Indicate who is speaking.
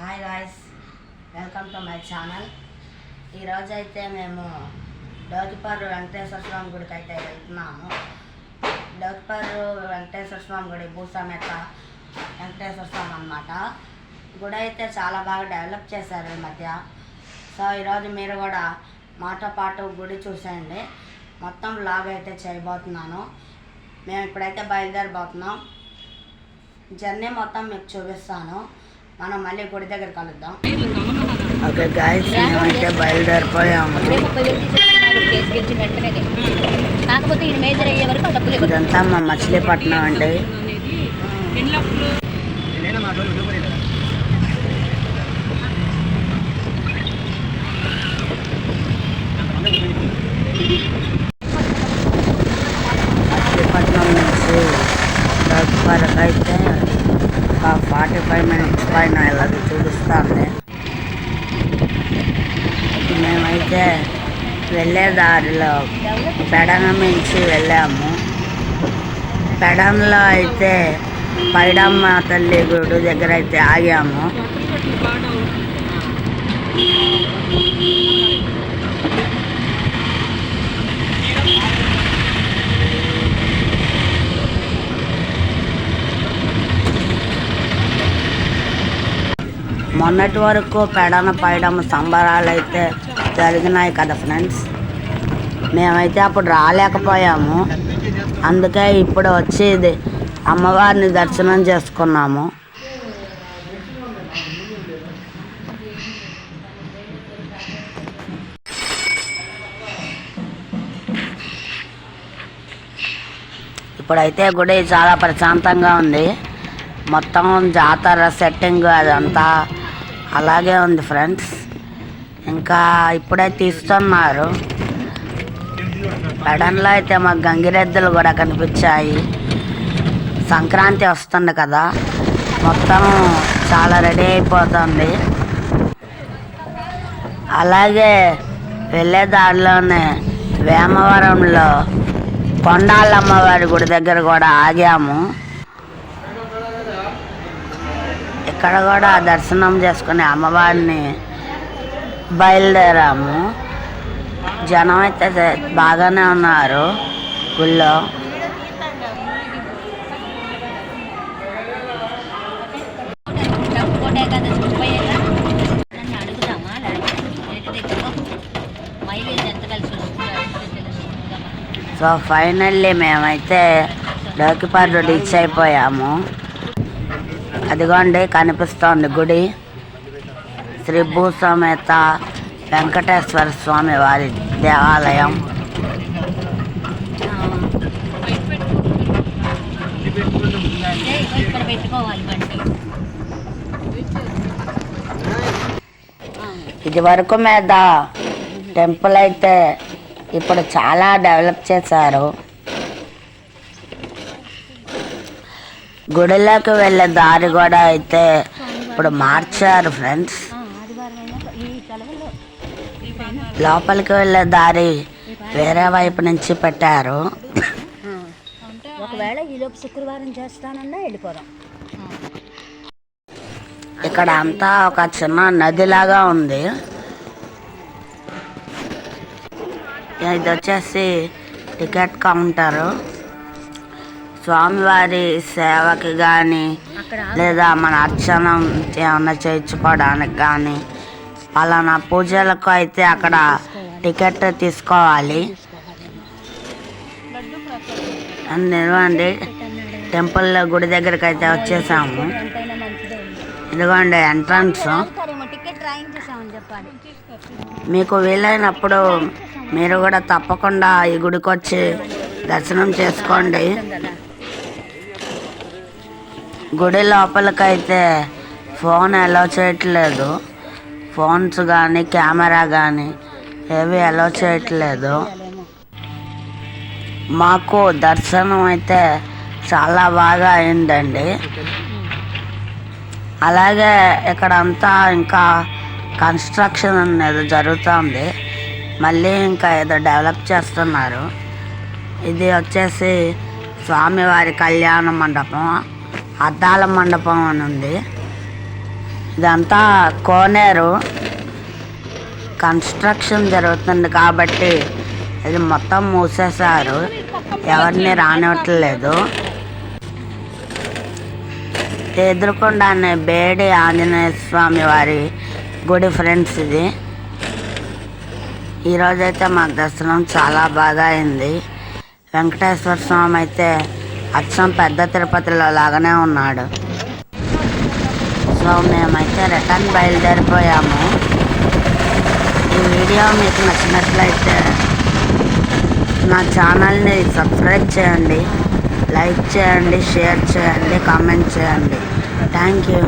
Speaker 1: Hi guys welcome to my channel ఈరోజు అయితే మేము డోకిపర్రు వెంకటేశ్వర స్వామి గుడికి అయితే వెళ్తున్నాము. డోకిపర్రు వెంకటేశ్వర స్వామి గుడి భూసమేత వెంకటేశ్వర స్వామి అన్నమాట. గుడి అయితే చాలా బాగా డెవలప్ చేశారు ఈ మధ్య. సో ఈరోజు మీరు కూడా మాతో పాటు గుడి చూసేయండి. మొత్తం లాగ్ అయితే చేయబోతున్నాను. మేము ఇప్పుడైతే బయలుదేరిపోతున్నాం జర్నీ మొత్తం మీకు చూపిస్తాను. మనం మళ్ళీ గుడి దగ్గర కలుద్దాం. ఓకే గాయస్ మేమైతే బయలుదేరిపోయాము.
Speaker 2: కాకపోతే మేజర్ అయ్యే వరకు
Speaker 1: ఇదంతా మా మచిలీపట్నం అండి. మచిలీపట్నం నుంచి అయితే ఒక ఫార్టీ ఫైవ్ మినిట్స్ పైన ఇలాగ చూపిస్తుంది మేమైతే వెళ్ళే దారిలో పెడన నుంచి వెళ్ళాము. పెడంలో అయితే పైడమ్మ తల్లి గుడి దగ్గర అయితే ఆగాము. మొన్నటి వరకు పెడన పైడమ్మ సంబరాలు అయితే జరిగినాయి కదా ఫ్రెండ్స్. మేమైతే అప్పుడు రాలేకపోయాము. అందుకే ఇప్పుడు వచ్చేది అమ్మవారిని దర్శనం చేసుకున్నాము. ఇప్పుడైతే గుడి చాలా ప్రశాంతంగా ఉంది. మొత్తం జాతర సెట్టింగ్ అదంతా అలాగే ఉంది ఫ్రెండ్స్. ఇంకా ఇప్పుడే తీస్తున్నారు. పెడన్లో అయితే మాకు గంగిరెద్దులు కూడా కనిపించాయి. సంక్రాంతి వస్తుంది కదా. మొత్తం చాలా రెడీ అయిపోతుంది. అలాగే వెళ్ళే దారిలోనే వేమవరంలో కొండాలమ్మవారి గుడి దగ్గర కూడా ఆగాము. ఇక్కడ కూడా దర్శనం చేసుకుని అమ్మవారిని బయలుదేరాము. జనం అయితే బాగానే ఉన్నారు గుళ్ళో. సో ఫైనల్లీ మేమైతే డోకిపాడు డిచ్ అయిపోయాము. అదిగోండి కనిపిస్తోంది గుడి. శ్రీ భూసమేత వెంకటేశ్వర స్వామి వారి దేవాలయం. ఇది వరకు మీద టెంపుల్ అయితే ఇప్పుడు చాలా డెవలప్ చేశారు. గుడిలోకి వెళ్ళే దారి కూడా అయితే ఇప్పుడు మార్చారు ఫ్రెండ్స్ లోపలికి వెళ్ళే దారి వేరే వైపు నుంచి పెట్టారు.
Speaker 2: ఒకవేళ ఈలోపు శుక్రవారం చేస్తానన్నా వెళ్ళిపోదాం.
Speaker 1: ఇక్కడ అంతా ఒక చిన్న నదిలాగా ఉంది. ఇది వచ్చేసి టికెట్ కౌంటరు. స్వామివారి సేవకి కానీ లేదా మన అర్చనం ఏమన్నా చేయించుకోవడానికి కానీ పలానా పూజలకు అయితే అక్కడ టికెట్ తీసుకోవాలి. నిలవండి టెంపుల్ గుడి దగ్గరికి అయితే వచ్చేసాము. ఇదిగోండి ఎంట్రన్స్. మీకు వీలైనప్పుడు మీరు కూడా తప్పకుండా ఈ గుడికి వచ్చి దర్శనం చేసుకోండి. గుడి లోపలికైతే ఫోన్ అలో చేయట్లేదు. ఫోన్స్ కానీ కెమెరా కానీ ఏవి అలో చేయట్లేదు. మాకు దర్శనం అయితే చాలా బాగా అయిందండి. అలాగే ఇక్కడ అంతా ఇంకా కన్స్ట్రక్షన్ అనేది జరుగుతుంది. మళ్ళీ ఇంకా ఏదో డెవలప్ చేస్తున్నారు. ఇది వచ్చేసి స్వామివారి కళ్యాణ మండపం. అద్దాల మండపం అని ఉంది. ఇదంతా కోనేరు. కన్స్ట్రక్షన్ జరుగుతుంది కాబట్టి ఇది మొత్తం మూసేశారు. ఎవరిని రానివ్వట్లేదు. ఎదురుకుండానే బేడి ఆంజనేయ స్వామి వారి గుడి ఫ్రెండ్స్ ఇది. ఈరోజైతే మా దర్శనం చాలా బాగా అయింది. వెంకటేశ్వర స్వామి అయితే అచ్చం పెద్ద తిరుపతిలో లాగానే ఉన్నాడు. సో మేమైతే రిటర్న్ బయలుదేరిపోయాము. ఈ వీడియో మీకు నచ్చినట్లయితే నా ఛానల్ని సబ్స్క్రైబ్ చేయండి లైక్ చేయండి షేర్ చేయండి కామెంట్ చేయండి. Thank you.